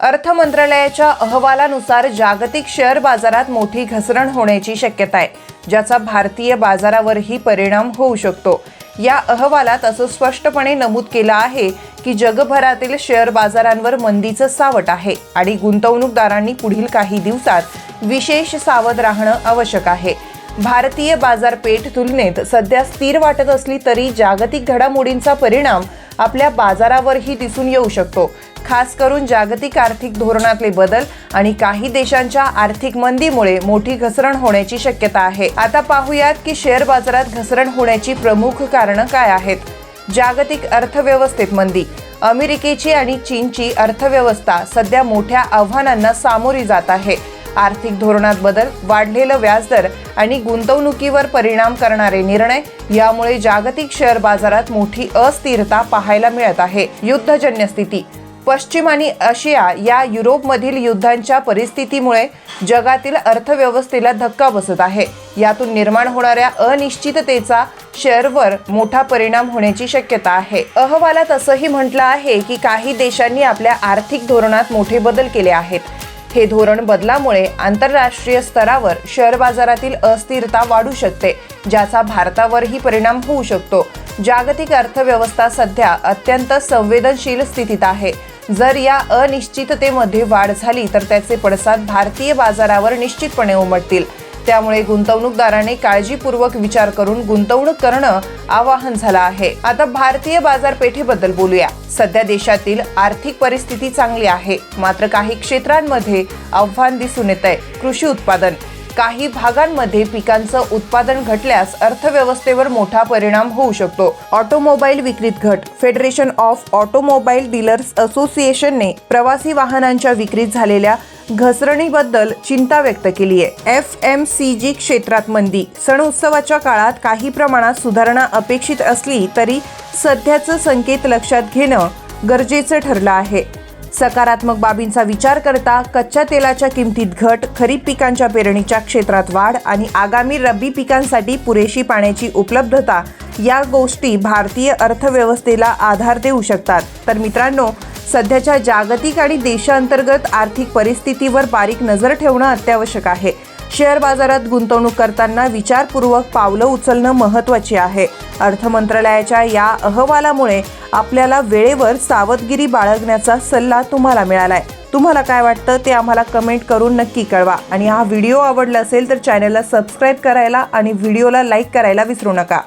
अर्थ मंत्रालयाच्या अहवालानुसार जागतिक शेअर बाजारात मोठी घसरण होण्याची शक्यता आहे ज्याचा भारतीय बाजारावरही परिणाम होऊ शकतो. या अहवालात असं स्पष्टपणे नमूद केलं आहे की जगभरातील शेअर बाजारांवर मंदीचं सावट आहे आणि गुंतवणूकदारांनी पुढील काही दिवसात विशेष सावध राहणं आवश्यक आहे. भारतीय बाजारपेठ तुलनेत सध्या स्थिर वाटत असली तरी जागतिक घडामोडींचा परिणाम आपल्या बाजारावरही दिसून येऊ शकतो. खास करून जागतिक आर्थिक धोरणातले बदल आणि काही देशांच्या आर्थिक मंदीमुळे मोठी घसरण होण्याची शक्यता आहे. आता पाहूयात की शेअर बाजारात घसरण होण्याची प्रमुख कारणं काय आहेत? जागतिक अर्थव्यवस्थेत मंदी अमेरिकेची आणि चीनची अर्थव्यवस्था सध्या मोठ्या आव्हानांना सामोरी जात आहे. आर्थिक धोरणात बदल वाढलेलं व्याजदर आणि गुंतवणुकीवर परिणाम करणारे निर्णय यामुळे जागतिक शेअर बाजारात मोठी अस्थिरता पाहायला मिळत आहे. युद्धजन्य स्थिती पश्चिम आणि आशिया या युरोपमधील युद्धांच्या परिस्थितीमुळे जगातील अर्थव्यवस्थेला धक्का बसत आहे. यातून निर्माण होणाऱ्या अनिश्चिततेचा शेअरवर मोठा परिणाम होण्याची शक्यता आहे. अहवालात असंही म्हटलं आहे की काही देशांनी आपल्या आर्थिक धोरणात मोठे बदल केले आहेत. हे धोरण बदलामुळे आंतरराष्ट्रीय स्तरावर शेअर बाजारातील अस्थिरता वाढू शकते ज्याचा भारतावरही परिणाम होऊ शकतो. जागतिक अर्थव्यवस्था सध्या अत्यंत संवेदनशील स्थितीत आहे. जर या अनिश्चिततेमध्ये वाढ झाली तर त्याचे पडसाद भारतीय बाजारावर निश्चितपणे उमटतील. त्यामुळे गुंतवणूकदाराने काळजीपूर्वक विचार करून गुंतवणूक करणं आवाहन झालं आहे. आता भारतीय बाजारपेठेबद्दल बोलूया. सध्या देशातील आर्थिक परिस्थिती चांगली आहे. मात्र काही क्षेत्रांमध्ये आव्हान दिसून येत आहे कृषी उत्पादन काही भागांमध्ये पिकांचं उत्पादन घटल्यास अर्थव्यवस्थेवर मोठा परिणाम होऊ शकतो. ऑटोमोबाईल विक्रीत घट. फेडरेशन ऑफ ऑटोमोबाईल डीलर्स असोसिएशनने प्रवासी वाहनांच्या विक्रीत झालेल्या घसरणीबद्दल चिंता व्यक्त केली आहे. एफ एम सी जी क्षेत्रात मंदी. सण उत्सवाच्या काळात काही प्रमाणात सुधारणा अपेक्षित असली तरी सध्याचं संकेत लक्षात घेणं गरजेचं ठरलं आहे. सकारात्मक बाबींचा विचार करता कच्च्या तेलाच्या किमतीत घट खरीप पिकांच्या पेरणीच्या क्षेत्रात वाढ आणि आगामी रब्बी पिकांसाठी पुरेशी पाण्याची उपलब्धता या गोष्टी भारतीय अर्थव्यवस्थेला आधार देऊ शकतात. तर मित्रांनो सध्याच्या जागतिक आणि देशांतर्गत आर्थिक परिस्थितीवर बारीक नजर ठेवणं अत्यावश्यक आहे. शेअर बाजारात गुंतवणूक करताना विचारपूर्वक पावलं उचलणं महत्त्वाची आहे. अर्थ मंत्रालयाच्या या अहवालामुळे आपल्याला वेळेवर सावधगिरी बाळगण्याचा सल्ला तुम्हाला मिळालाय. तुम्हाला काय वाटतं ते आम्हाला कमेंट करून नक्की कळवा. आणि हा व्हिडिओ आवडला असेल तर चॅनलला सबस्क्राईब करायला आणि व्हिडिओला लाईक करायला विसरू नका.